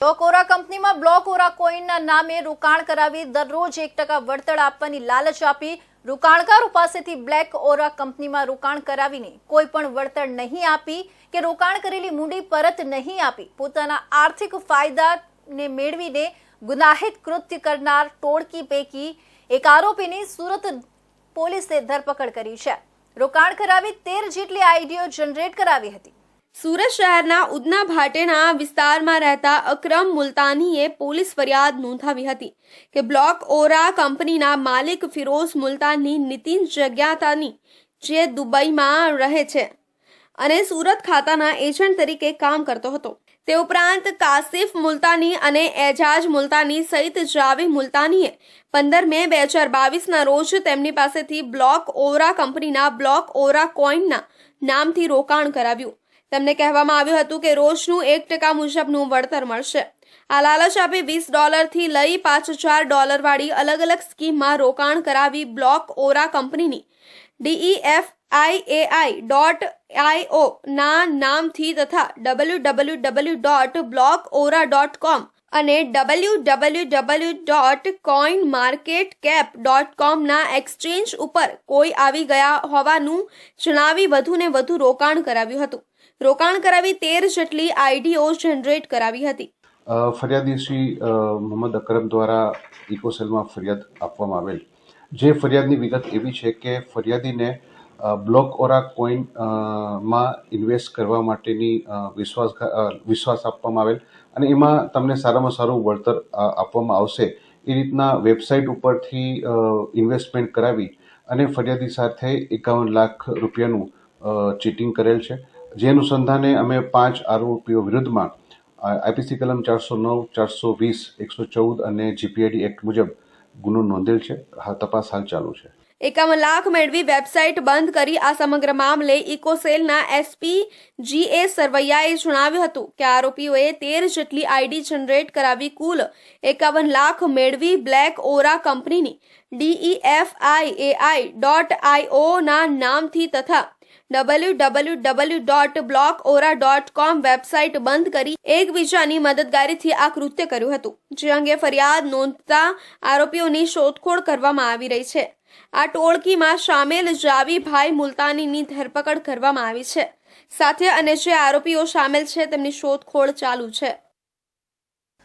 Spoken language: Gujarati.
ઓરા કંપનીમાં બ્લોક ઓરા કોઈનના નામે રોકાણ કરાવી દરરોજ એક ટકા વળતર આપવાની લાલચ આપી રોકાણકારો પાસેથી બ્લેક ઓરા કંપનીમાં રોકાણ કરાવીને કોઈ પણ વળતર નહીં આપી કે રોકાણ કરેલી મૂડી પરત નહીં આપી, પોતાના આર્થિક ફાયદાને મેળવીને ગુનાહિત કૃત્ય કરનાર ટોળકી પૈકી એક આરોપીની સુરત પોલીસે ધરપકડ કરી છે. રોકાણ કરાવી તેર જેટલી આઈડીઓ જનરેટ કરાવી હતી. સુરત શહેરના ઉદના ભાટેના વિસ્તારમાં રહેતા અક્રમ મુલતાનીએ પોલીસ ફરિયાદ નોંધાવી હતી કે બ્લોક ઓરા કંપનીના માલિક ફિરોઝ મુલતાની નીતિન જગ્યાતાની જે દુબઈમાં રહે છે અને સુરત ખાતાના એજન્ટ તરીકે કામ કરતો હતો. તે ઉપરાંત કાસિફ મુલતાની અને એજાજ મુલતાની સહિત જાવી મુલતાનીએ પંદર મે બે હજાર બાવીસના રોજ તેમની પાસેથી બ્લોક ઓરા કંપનીના બ્લોક ઓરા કોઈનના નામથી રોકાણ કરાવ્યું. તેમને કહેવામાં આવ્યું હતું કે રોજનું એક ટકા મુજબનું વળતર મળશે. આ લાલચ આપી વીસ ડોલરથી લઈ પાંચ હજાર ડોલરવાળી અલગ અલગ સ્કીમમાં રોકાણ કરાવી બ્લોક ઓરા કંપનીની. ડીઈએફ આઈએઆઈ ડોટ આઈઓ ના નામથી તથા W W W dot block aura dot com અને W W W dot coin market cap dot કોમના exchange ઉપર કોઈ આવી ગયા હોવાનું જણાવી વધુને વધુ રોકાણ કરાવ્યું હતું. રોકાણ કરાવી તેર જેટલી આઈડીઓ જનરેટ કરાવી હતી. ફરિયાદી શ્રી મોહમ્મદ અકરમ દ્વારા ઇકોસેલમાં ફરિયાદ આપવામાં આવેલ. જે ફરિયાદની વિગત એવી છે કે ફરિયાદીને બ્લોક ઓરા કોઈનમાં ઇન્વેસ્ટ કરવા માટેની વિશ્વાસ વિશ્વાસ આપવામાં આવેલ અને એમાં તમને સારામાં સારું વળતર આપવામાં આવશે. એ રીતના વેબસાઇટ ઉપરથી ઇન્વેસ્ટમેન્ટ કરાવી અને ફરિયાદી સાથે એકાવન લાખ રૂપિયાનું ચીટિંગ કરેલ છે. જે અનુસંધાને અમે પાંચ આરોપીઓ વિરુદ્ધમાં આઈપીસી કલમ ચારસો નવ, ચારસો વીસ, એકસો ચૌદ અને જીપીઆઈડી એક્ટ મુજબ ગુનો નોંધેલ છે. તપાસ હાલ ચાલુ છે. એકાવન લાખ મેળવી વેબસાઇટ બંધ કરી આ સમગ્ર મામલે ઇકોસેલના એસપી જી એ સરવૈયાએ જણાવ્યું હતું કે આરોપીઓએ તેર જેટલી આઈડી જનરેટ કરાવી કુલ એકાવન લાખ મેળવી બ્લેક ઓરા કંપનીની ડીઈએફઆઈએઆઈ ડોટ આઈઓ ના નામથી તથા W W W dot block aura dot com website બંધ કરી એકબીજાની મદદગારીથી આ કૃત્ય કર્યું હતું, જે અંગે ફરિયાદ નોંધતા આરોપીઓની શોધખોળ કરવામાં આવી રહી છે. આ ટોળકીમાં સામેલ જાવીભાઈ મુલતાનીની ધરપકડ કરવામાં આવી છે. સાથે અને જે આરોપીઓ સામેલ છે, તેમની શોધખોળ ચાલુ છે.